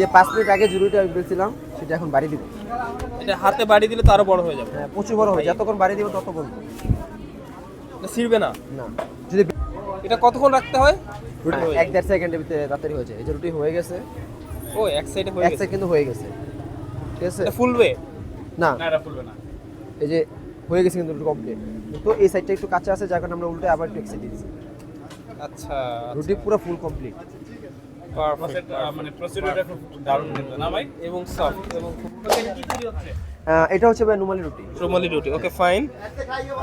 যে পাঁচ মিনিট আগে রুটিটা আমি বলছিলাম সেটা এখন বাড়ি দিব। এটা হাতে বাড়ি দিলে তো আরও বড় হয়ে যাবে। হ্যাঁ প্রচুর বড় হবে। যতক্ষণ বাড়ি দিব তত বলব এটা ছিড়বে না? না। যদি এটা কতক্ষণ রাখতে হয়? হ্যাঁ, এক দেড় সেকেন্ডের ভিতরে তাড়াতাড়ি যায়। এই যে রুটি হয়ে গেছে। ও এক সাইডে হয়ে এক গেছে। সেকেন্ড কিন্তু হয়ে গেছে। ঠিক আছে? এটা ফুলবে? না। না এটা ফুলবে না। এই যে হয়ে গেছে কিন্তু কমপ্লিট তো এই সাইডটা একটু কাঁচা আছে যার কারণে আমরা উল্টে আবার একটু দিয়েছি আচ্ছা রুটি পুরো ফুল কমপ্লিট মানে প্রসিডিউরটা খুব দারুণ কিন্তু না ভাই? এবং সফট এবং খুব এটা কি তৈরি হচ্ছে? এটা হচ্ছে ভাই নুমালি রুটি। রুমালি রুটি ওকে ফাইন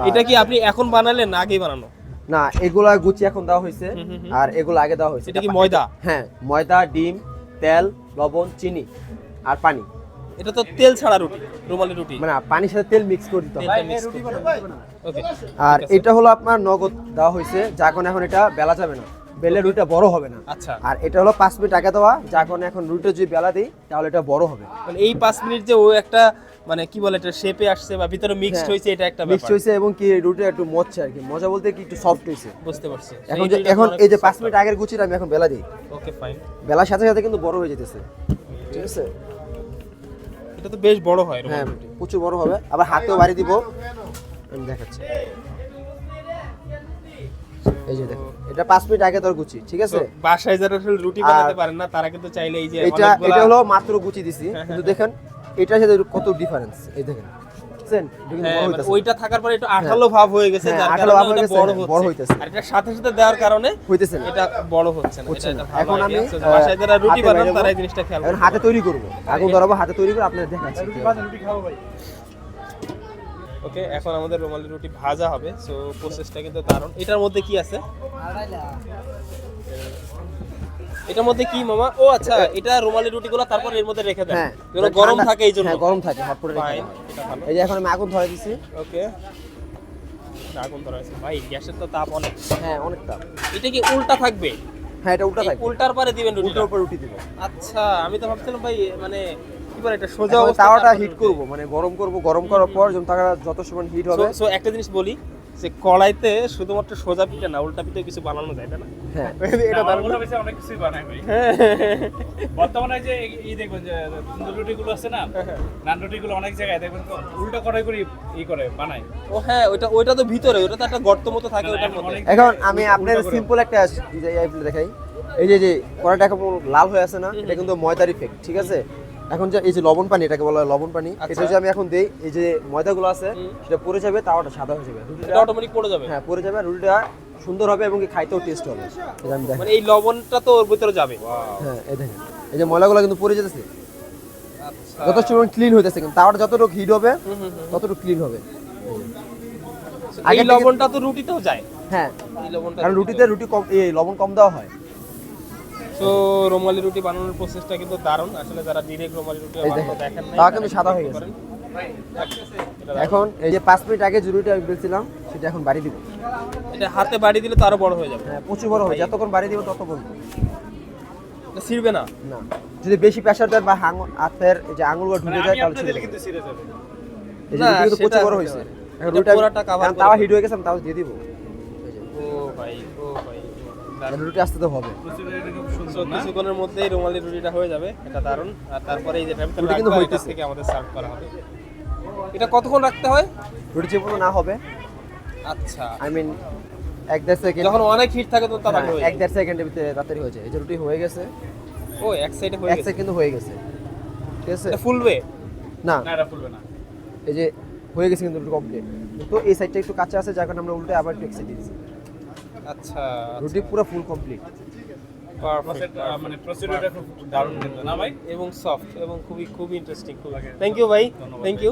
এটা কি আপনি এখন বানালেন না আগেই বানানো? না এগুলা গুচি এখন দেওয়া হয়েছে। আর এগুলো আগে দেওয়া হয়েছে। এটা কি ময়দা? হ্যাঁ ময়দা ডিম তেল লবণ চিনি আর পানি। এটা তো তেল ছাড়া রুটি রুমালি রুটি। মানে পানির সাথে তেল মিক্স করে দিতে হবে। আর এটা হলো আপনার নগদ দেওয়া হয়েছে যা এখন এটা বেলা যাবে না। বেলে রুটিটা বড় হবে না। আচ্ছা। আর এটা হলো পাঁচ মিনিট আগে দেওয়া যা কারণে এখন রুটিটা যদি বেলা দিই তাহলে এটা বড় হবে। মানে এই পাঁচ মিনিট যে ও একটা মানে কি বলে এটা শেপে আসছে বা ভিতরে মিক্সড হ্যাঁ। হয়েছে এটা একটা মিক্স ব্যাপার। হয়েছে এবং কি রুটিটা একটু মজছে আর কি। মজা বলতে কি একটু সফট হয়েছে। বুঝতে পারছি। এখন যে এখন এই যে পাঁচ মিনিট আগের গুচিটা আমি এখন বেলা দিই। ওকে ফাইন বেলার সাথে সাথে কিন্তু বড় হয়ে যেতেছে। ঠিক আছে? এটা তো বেশ বড় হয় হ্যাঁ প্রচুর বড় হবে। আবার হাতেও বাড়ি দিব। আমি দেখাচ্ছি। এই যে দেখো এটা পাঁচ মিনিট আগে তোর গুচি ঠিক আছে? বাসায় যারা আসলে রুটি বানাতে পারেন না তারা কিন্তু চাইলে এই যে এটা এটা হলো মাত্র গুচি দিছি কিন্তু দেখেন এটার সাথে কত ডিফারেন্স এই দেখেন হ্যাঁ, মানে ওইটা থাকার পরে একটু আঠালো ভাব হয়ে গেছে হ্যাঁ, যার কারণে ভাব হয়ে ওটা গেছে, বড় হ্যাঁ, হচ্ছে হইতেছে। আর এটার সাথে সাথে দেওয়ার কারণে হইতেছে এটা বড় হচ্ছে না এটা না। একটা ভালো এখন আমি idea। So, আহ, বাসায় যারা রুটি হাতে বানান তারা এই জিনিসটা খেয়াল এখন হাতে তৈরি করব। আগুন ধরাবো হাতে তৈরি করে আপনাদের দেখাচ্ছি। রুটি খাব ভাই। ওকে এখন আমাদের রুমালি রুটি ভাজা হবে সো প্রসেসটা কিন্তু দারুণ। এটার মধ্যে কি আছে? এটার মধ্যে কি মামা? ও আচ্ছা এটা রুমালি রুটি রুটিগুলো তারপর এর মধ্যে রেখে দেন। হ্যাঁ এগুলো গরম থাকে এই জন্য। হ্যাঁ গরম থাকে হট করে রেখে হয়। এই যে এখন আমি আগুন ধরে দিছি। ওকে আগুন ধরা হয়েছে ভাই গ্যাসের তো তাপ অনেক। হ্যাঁ অনেকটা এটা কি উল্টা থাকবে? হ্যাঁ এটা উল্টা এই থাকে উল্টার পারে দিবেন রুটিটা? উল্টার উপর রুটি দিব। আচ্ছা আমি তো ভাবছিলাম ভাই মানে এটা সোজা তাওয়াটা হিট করব মানে গরম করব গরম করার পর যখন যত সময় হিট হবে। সো একটা জিনিস বলি যে কড়াইতে শুধুমাত্র সোজা পিঠে না উল্টা পিঠে কিছু বানানো যায় না? হ্যাঁ। এটা দারুণ। ওটা অনেক কিছুই বানায় ভাই। হ্যাঁ। বর্তমানে যে এই- দেখবেন যে তন্দুর রুটিগুলো আছে না নান রুটিগুলো অনেক জায়গায় দেখবেন তো উল্টো কড়াই করে ই করে বানায়। ও হ্যাঁ ওইটা ওইটা তো ভিতরে ওইটা তো একটা গর্ত মতো থাকে ওটার মধ্যে। এখন আমি আপনার সিম্পল একটা যে দেখাই। এই যে যে কড়াইটা এখন লাল হয়ে আছে না এটা কিন্তু ময়দার ইফেক্ট ঠিক আছে? এখন যে এই যে লবণ পানি এটাকে বলা হয় লবণ পানি আচ্ছা। এটা যে আমি এখন দেই এই যে ময়দাগুলো আছে। সেটা পড়ে যাবে তাওয়াটা সাদা হয়ে যাবে। এটা রুটিটা অটোমেটিক পড়ে যাবে? হ্যাঁ পড়ে যাবে রুটিটা সুন্দর হবে এবং কি খাইতেও টেস্ট হবে। এটা আমি দেখাই মানে এই লবণটা তো ওর ভিতরে যাবে। হ্যাঁ এই দেখেন। এই যে ময়লাগুলো কিন্তু পড়ে যেতেছে। আচ্ছা। যথেষ্ট ক্লিন হইতেছে কিন্তু তাওয়াটা যতটুকু হিট হবে। ততটুকু ক্লিন হবে। এই আগে লবণটা তো রুটিতেও যায়। হ্যাঁ এই লবণটা কারণ রুটিতে রুটি কম এই লবণ কম দেওয়া হয়। তো রুমালি রুটি বানানোর প্রসেসটা কিন্তু দারুণ। আসলে যারা ডিরেক্ট রুমালি রুটি দেখেন, নাই কিন্তু সাদা হয়ে গেছে। এখন এই যে পাঁচ মিনিট আগে যে আমি বলছিলাম সেটা এখন বাড়ি দিব। এটা হাতে বাড়ি দিলে তো আরও বড় হয়ে যাবে। হ্যাঁ প্রচুর বড় হবে। যতক্ষণ বাড়ি দিব তত বলব এটা ছিড়বে না। না। যদি বেশি প্রেশার দেন বা হাতের যে আঙুলগুলো ঢুকে মানে যায় তাহলে ছিঁড়ে কিন্তু। ছিঁড়ে যাবে। এই যে কিন্তু প্রচুর বড় হয়েছে। এখন রুটিটা পুরাটা তাওয়া দেবে। হিট হয়ে গেছে আমি তাও দিয়ে দিব। ও ভাই ও ভাই ও, আর দারুণ। রুটি আসতে তো হবে। কিছুক্ষণের মধ্যেই রুমালি রুটিটা হয়ে যাবে এটা দারুণ। আর তারপরে এই যে ভেতরে কিন্তু এটা হইতেছে। থেকে আমাদের সার্ভ করা হবে। এটা কতক্ষণ রাখতে হয়? রুটি যে না হবে আচ্ছা। আই মিন এক দেড় সেকেন্ড যখন অনেক হিট থাকে তো তাড়াতাড়ি হয়ে এক দেড় সেকেন্ডের ভিতরে তাড়াতাড়ি হয়েছে এই যে রুটি হয়ে গেছে। ও এক সাইডে হয়ে এক গেছে। সেকেন্ড কিন্তু হয়ে গেছে। ঠিক আছে? এটা ফুলবে? না। না এটা ফুলবে না। এই যে হয়ে গেছে কিন্তু রুটি কমপ্লিট তো এই সাইডটা একটু কাঁচা আছে যার কারণে আমরা উল্টে আবার একটু এক্সিট দিয়েছি। আচ্ছা রুটি পুরো ফুল কমপ্লিট মানে প্রসিডিউরটা খুব দারুণ না ভাই? এবং সফট এবং খুবই খুবই ইন্টারেস্টিং খুবই থ্যাংক ইউ ভাই। Thank you